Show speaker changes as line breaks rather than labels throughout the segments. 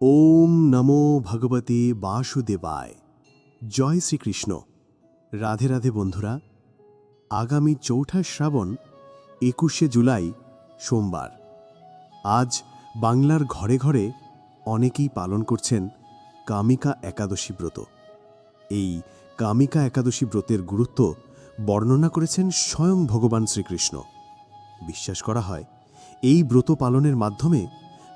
ওম নমো ভগবতে বাসুদেবায়। জয় শ্রীকৃষ্ণ। রাধে রাধে বন্ধুরা, আগামী চৌঠা শ্রাবণ, একুশে জুলাই, সোমবার। আজ বাংলার ঘরে ঘরে অনেকেই পালন করছেন কামিকা একাদশী ব্রত। এই কামিকা একাদশী ব্রতের গুরুত্ব বর্ণনা করেছেন স্বয়ং ভগবান শ্রীকৃষ্ণ। বিশ্বাস করা হয়, এই ব্রত পালনের মাধ্যমে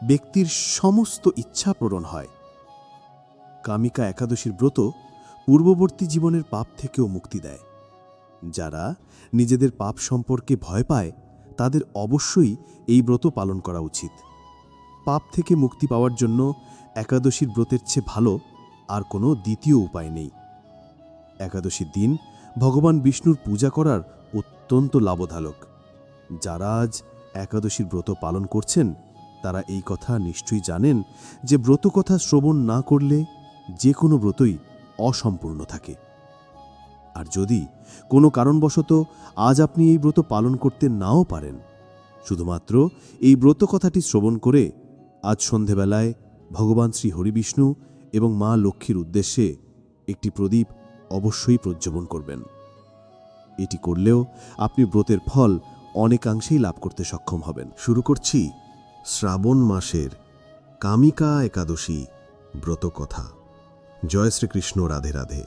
ব্যক্তির সমস্ত ইচ্ছা পূরণ হয়। কামিকা একাদশীর ব্রত পূর্ববর্তী জীবনের পাপ থেকেও মুক্তি দেয়। যারা নিজেদের পাপ সম্পর্কে ভয় পায়, তাদের অবশ্যই এই ব্রত পালন করা উচিত। পাপ থেকে মুক্তি পাওয়ার জন্য একাদশীর ব্রতের চেয়ে ভালো আর কোনো দ্বিতীয় উপায় নেই। একাদশীর দিন ভগবান বিষ্ণুর পূজা করার অত্যন্ত লাভধালক যারা আজ একাদশীর ব্রত পালন করছেন তারা এই কথা নিশ্চয়ই জানেন যে ব্রত কথা শ্রবণ না করলে যে কোনো ব্রতই অসম্পূর্ণ থাকে। আর যদি কোনো কারণবশত আজ আপনি এই ব্রত পালন করতে নাও পারেন, শুধুমাত্র এই ব্রত কথাটি শ্রবণ করে আজ সন্ধেবেলায় ভগবান শ্রী হরিবিষ্ণু এবং মা লক্ষ্মীর উদ্দেশ্যে একটি প্রদীপ অবশ্যই প্রজ্বলন করবেন। এটি করলেও আপনি ব্রতের ফল অনেকাংশেই লাভ করতে সক্ষম হবেন। শুরু করছি শ্রাবণ মাসের কামিকা একাদশী ব্রত কথা। জয় শ্রীকৃষ্ণ, রাধে রাধে।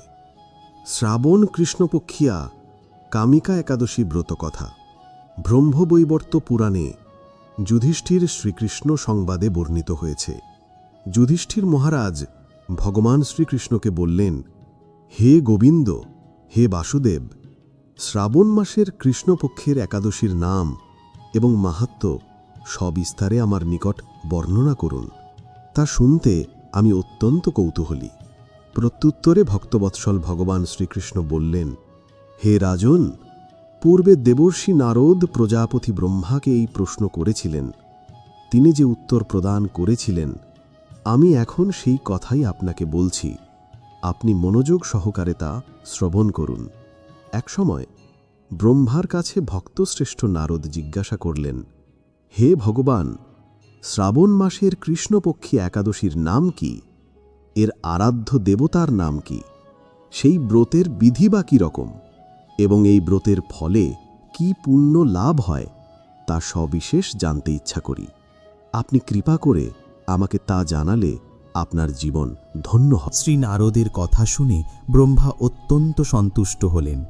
শ্রাবণ কৃষ্ণপক্ষিয়া কামিকা একাদশী ব্রত কথা। ব্রহ্মবৈবর্ত পুরাণে যুধিষ্ঠির শ্রীকৃষ্ণ সংবাদে বর্ণিত হয়েছে। যুধিষ্ঠির মহারাজ ভগবান শ্রীকৃষ্ণকে বললেন, হে গোবিন্দ, হে বাসুদেব, শ্রাবণ মাসের কৃষ্ণপক্ষের একাদশীর নাম এবং মাহাত্ম্য সবিস্তারে আমার নিকট বর্ণনা করুন। তা শুনতে আমি অত্যন্ত কৌতূহলী। প্রত্যুত্তরে ভক্তবৎসল ভগবান শ্রীকৃষ্ণ বললেন, হে রাজন, পূর্বে দেবর্ষি নারদ প্রজাপতি ব্রহ্মাকে এই প্রশ্ন করেছিলেন। তিনি যে উত্তর প্রদান করেছিলেন, আমি এখন সেই কথাই আপনাকে বলছি। আপনি মনোযোগ সহকারে তা শ্রবণ করুন। একসময় ব্রহ্মার কাছে ভক্তশ্রেষ্ঠ নারদ জিজ্ঞাসা করলেন হে ভগবান, শ্রাবণ মাসের কৃষ্ণপক্ষী একাদশীর নাম কি? এর আরাধ্য দেবতার নাম কি? সেই ব্রতের বিধি বা রকম? এবং এই ব্রতের ফলে কি পুণ্য লাভ হয়, তা সবিশেষ জানতে ইচ্ছা করি। আপনি কৃপা করে আমাকে তা জানালে আপনার জীবন ধন্য হবে
শ্রী নারদের কথা শুনে ব্রহ্মা অত্যন্ত সন্তুষ্ট হলেন।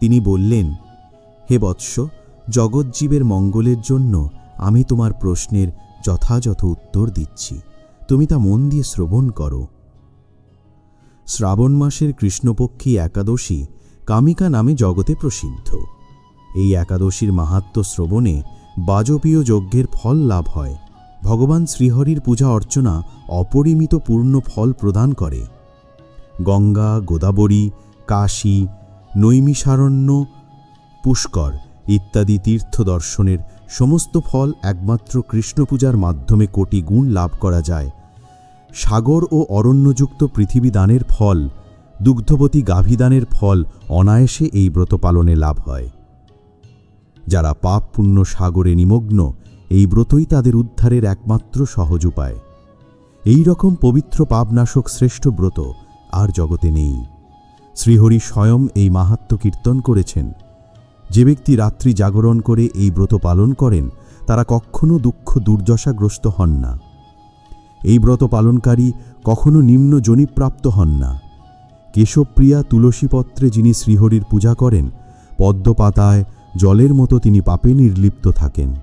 তিনি বললেন, হে বৎস জগজ্জীবের মঙ্গলের জন্য আমি তোমার প্রশ্নের যথাযথ উত্তর দিচ্ছি। তুমি তা মন দিয়ে শ্রবণ করো। শ্রাবণ মাসের কৃষ্ণপক্ষী একাদশী কামিকা নামে জগতে প্রসিদ্ধ। এই একাদশীর মাহাত্ম্য শ্রবণে বাজপীয় যজ্ঞের ফল লাভ হয়। ভগবান শ্রীহরির পূজা অর্চনা অপরিমিত পূর্ণ ফল প্রদান করে। গঙ্গা, গোদাবরী, কাশী, নৈমিষারণ্য, পুষ্কর ইত্যাদি তীর্থ দর্শনের সমস্ত ফল একমাত্র কৃষ্ণ পূজার মাধ্যমে কোটি গুণ লাভ করা যায়। সাগর ও অরণ্যযুক্ত পৃথিবী দানের ফল, দুগ্ধবতী গাভীদানের ফল অনায়াসে এই ব্রত পালনে লাভ হয়। যারা পাপ পুণ্য সাগরে নিমগ্ন, এই ব্রতই তাদের উদ্ধারের একমাত্র সহজ উপায়। এই রকম পবিত্র পাপনাশক শ্রেষ্ঠ ব্রত আর জগতে নেই। শ্রীহরি স্বয়ং এই মাহাত্ম কীর্তন করেছেন। যে ব্যক্তি রাত্রি জাগরণ করে এই ব্রত পালন করেন, তারা কখনো দুঃখ দুর্দশাগ্রস্ত হন না। এই ব্রত পালনকারী কখনো নিম্ন জনিপ্রাপ্ত হন না। কেশবপ্রিয়া তুলসীপত্রে যিনি শ্রীহরির পূজা করেন, পদ্মপাতায় জলের মতো তিনি পাপে নির্লিপ্ত থাকেন।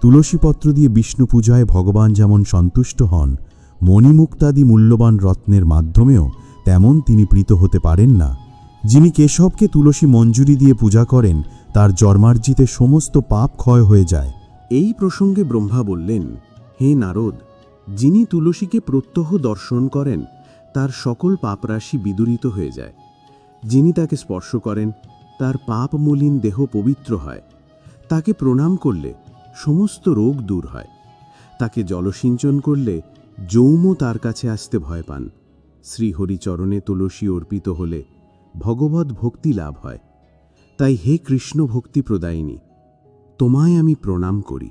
তুলসীপত্র দিয়ে বিষ্ণু পূজায় ভগবান যেমন সন্তুষ্ট হন, মণিমুক্তাদি মূল্যবান রত্নের মাধ্যমেও তেমন তিনি প্রীত হতে পারেন না। যিনি কেশবকে তুলসী মঞ্জুরি দিয়ে পূজা করেন তার জন্মার্জিতে সমস্ত পাপ ক্ষয় হয়ে যায়।
এই প্রসঙ্গে ব্রহ্মা বললেন, হে নারদ, যিনি তুলসীকে প্রত্যহ দর্শন করেন, তার সকল পাপরাশি বিদূরিত হয়ে যায়। যিনি তাকে স্পর্শ করেন, তার পাপ মলিন দেহ পবিত্র হয়। তাকে প্রণাম করলে সমস্ত রোগ দূর হয়। তাকে জলসিঞ্চন করলে যৌম তার কাছে আসতে ভয় পান। শ্রীহরিচরণে তুলসী অর্পিত হলে ভগবত ভক্তি লাভ হয়। তাই হে কৃষ্ণ ভক্তি প্রদায়িনী, তোমায় আমি প্রণাম করি।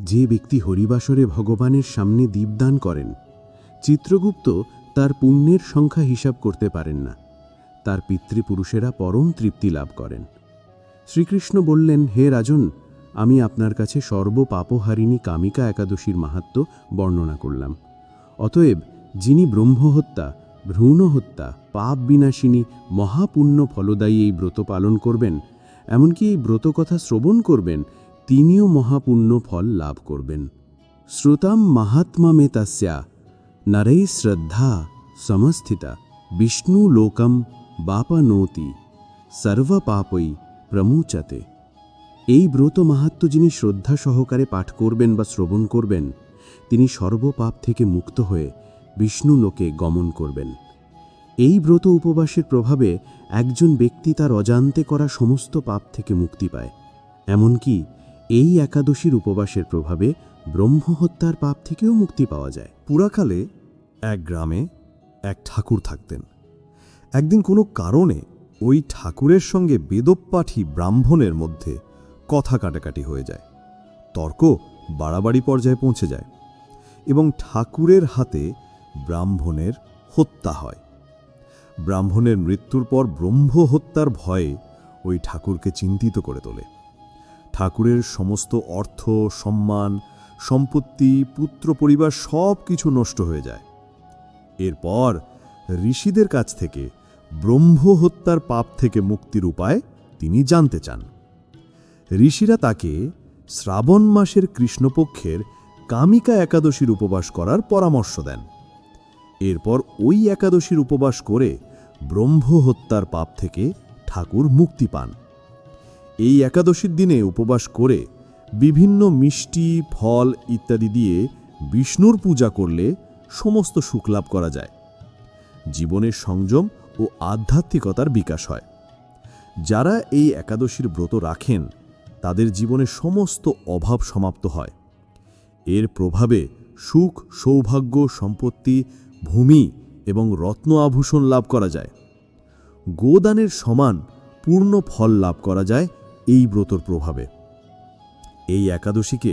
যে ব্যক্তি হরিবাসরে ভগবানের সামনে দীপদান করেন, চিত্রগুপ্ত তার পুণ্যের সংখ্যা হিসাব করতে পারেন না। তার পিতৃপুরুষেরা পরম তৃপ্তি লাভ করেন। শ্রীকৃষ্ণ বললেন, হে রাজন, আমি আপনার কাছে সর্বপাপহারিণী কামিকা একাদশীর মাহাত্ম বর্ণনা করলাম। অতএব যিনি ব্রহ্মহত্যা ভ্রূণ হত্যা পাপ বিনাশিনী, মহাপুণ্য ফলদায়ী এই ব্রত পালন করবেন, এমনকি এই ব্রত কথা শ্রবণ করবেন, তিনিও মহাপুণ্য ফল লাভ করবেন। শ্রোতাম মাহাত্মা মে তস্যা, নরৈ শ্রদ্ধা সমস্থিতা, বিষ্ণু লোকম বাপানোতি সর্বপাপই প্রমুচতে। এই ব্রত মাহাত্ম যিনি শ্রদ্ধা সহকারে পাঠ করবেন বা শ্রবণ করবেন, তিনি সর্বপাপ থেকে মুক্ত হয়ে বিষ্ণু লোকে গমন করবেন। এই ব্রত উপবাসের প্রভাবে একজন ব্যক্তি তার অজান্তে করা সমস্ত পাপ থেকে মুক্তি পায়। এমনকি এই একাদশীর উপবাসের প্রভাবে ব্রহ্মহত্যার পাপ থেকেও মুক্তি পাওয়া যায়।
পুরাকালে এক গ্রামে এক ঠাকুর থাকতেন। একদিন কোনো কারণে ওই ঠাকুরের সঙ্গে বেদপাঠী ব্রাহ্মণের মধ্যে কথা কাটাকাটি হয়ে যায়। তর্ক বাড়াবাড়ি পর্যায়ে পৌঁছে যায় এবং ঠাকুরের হাতে ব্রাহ্মণের হত্যা হয়। ব্রাহ্মণের মৃত্যুর পর ব্রহ্ম হত্যার ভয়ে ওই ঠাকুরকে চিন্তিত করে তোলে। ঠাকুরের সমস্ত অর্থ, সম্মান, সম্পত্তি, পুত্র পরিবার সব কিছু নষ্ট হয়ে যায়। এরপর ঋষিদের কাছ থেকে ব্রহ্ম হত্যার পাপ থেকে মুক্তির উপায় তিনি জানতে চান। ঋষিরা তাকে শ্রাবণ মাসের কৃষ্ণপক্ষের কামিকা একাদশীর উপবাস করার পরামর্শ দেন। এরপর ওই একাদশীর উপবাস করে ব্রহ্ম হত্যার পাপ থেকে ঠাকুর মুক্তি পান। এই একাদশীর দিনে উপবাস করে বিভিন্ন মিষ্টি, ফল ইত্যাদি দিয়ে বিষ্ণুর পূজা করলে সমস্ত সুখ লাভ করা যায়। জীবনের সংযম ও আধ্যাত্মিকতার বিকাশ হয়। যারা এই একাদশীর ব্রত রাখেন, তাদের জীবনে সমস্ত অভাব সমাপ্ত হয়। এর প্রভাবে সুখ, সৌভাগ্য, সম্পত্তি ভূমি এবং রত্ন আভূষণ লাভ করা যায়। গোদানের সমান পূর্ণ ফল লাভ করা যায় এই ব্রতর প্রভাবে। এই একাদশীকে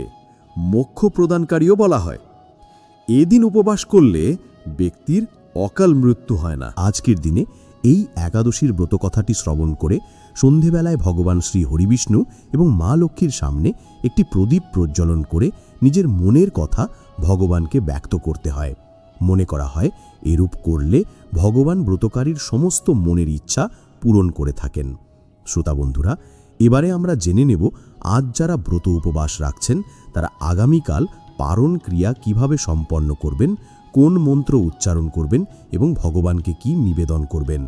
মোক্ষ প্রদানকারীও বলা হয়। এদিন উপবাস করলে ব্যক্তির অকাল মৃত্যু হয় না।
আজকের দিনে এই একাদশীর ব্রতকথাটি শ্রবণ করে সন্ধেবেলায় ভগবান শ্রী হরিবিষ্ণু এবং মা লক্ষ্মীর সামনে একটি প্রদীপ প্রজ্বলন করে নিজের মনের কথা ভগবানকে ব্যক্ত করতে হয়। মনে করা হয়, এরূপ করলে ভগবান ব্রতকারীর সমস্ত মনের ইচ্ছা পূরণ করে থাকেন। শ্রোতা বন্ধুরা, এবারে আমরা জেনে নেব, আজ যারা ব্রত উপবাস রাখছেন, তারা আগামীকাল পারণ ক্রিয়া কীভাবে সম্পন্ন করবেন, কোন মন্ত্র উচ্চারণ করবেন এবং ভগবানকে কি নিবেদন করবেন?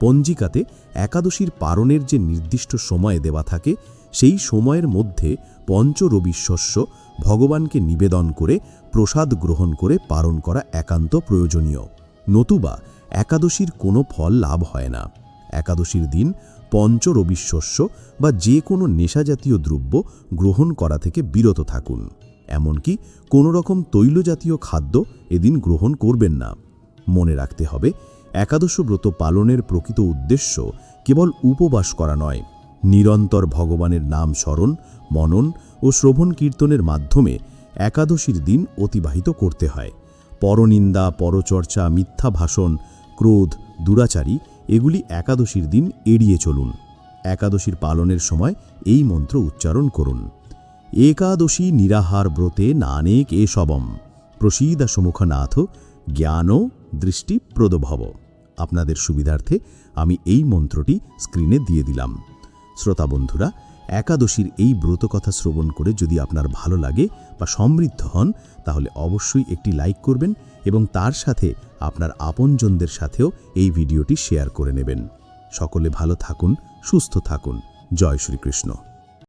পঞ্জিকাতে একাদশীর পারণের যে নির্দিষ্ট সময় দেওয়া থাকে, সেই সময়ের মধ্যে পঞ্চরবিশস্য ভগবানকে নিবেদন করে প্রসাদ গ্রহণ করে পালন করা একান্ত প্রয়োজনীয়। নতুবা, একাদশীর কোনো ফল লাভ হয় না। একাদশীর দিন পঞ্চরবিশস্য বা যে কোনো নেশাজাতীয় দ্রব্য গ্রহণ করা থেকে বিরত থাকুন। এমনকি কোনো রকম তৈলজাতীয় খাদ্য এদিন গ্রহণ করবেন না। মনে রাখতে হবে, একাদশ ব্রত পালনের প্রকৃত উদ্দেশ্য কেবল উপবাস করা নয়। নিরন্তর ভগবানের নাম স্মরণ, মনন ও শ্রবণ কীর্তনের মাধ্যমে একাদশীর দিন অতিবাহিত করতে হয়। পরনিন্দা, পরচর্চা, মিথ্যা ভাষণ, ক্রোধ, দুরাচারী এগুলি একাদশীর দিন এড়িয়ে চলুন। একাদশীর পালনের সময় এই মন্ত্র উচ্চারণ করুন। একাদশী নিরাহার ব্রতে নানেক এসবম প্রসীদা সমুখনাথ জ্ঞান দৃষ্টি প্রদভব। আপনাদের সুবিধার্থে আমি এই মন্ত্রটি স্ক্রিনে দিয়ে দিলাম। শ্রোতা বন্ধুরা একাদশীর এই ব্রত কথা শ্রবণ করে যদি আপনার ভালো লাগে বা সমৃদ্ধ হন, তাহলে অবশ্যই একটি লাইক করবেন এবং তার সাথে আপনার আপনজনদের সাথেও এই ভিডিওটি শেয়ার করে নেবেন। সকলে ভালো থাকুন, সুস্থ থাকুন। জয় শ্রীকৃষ্ণ।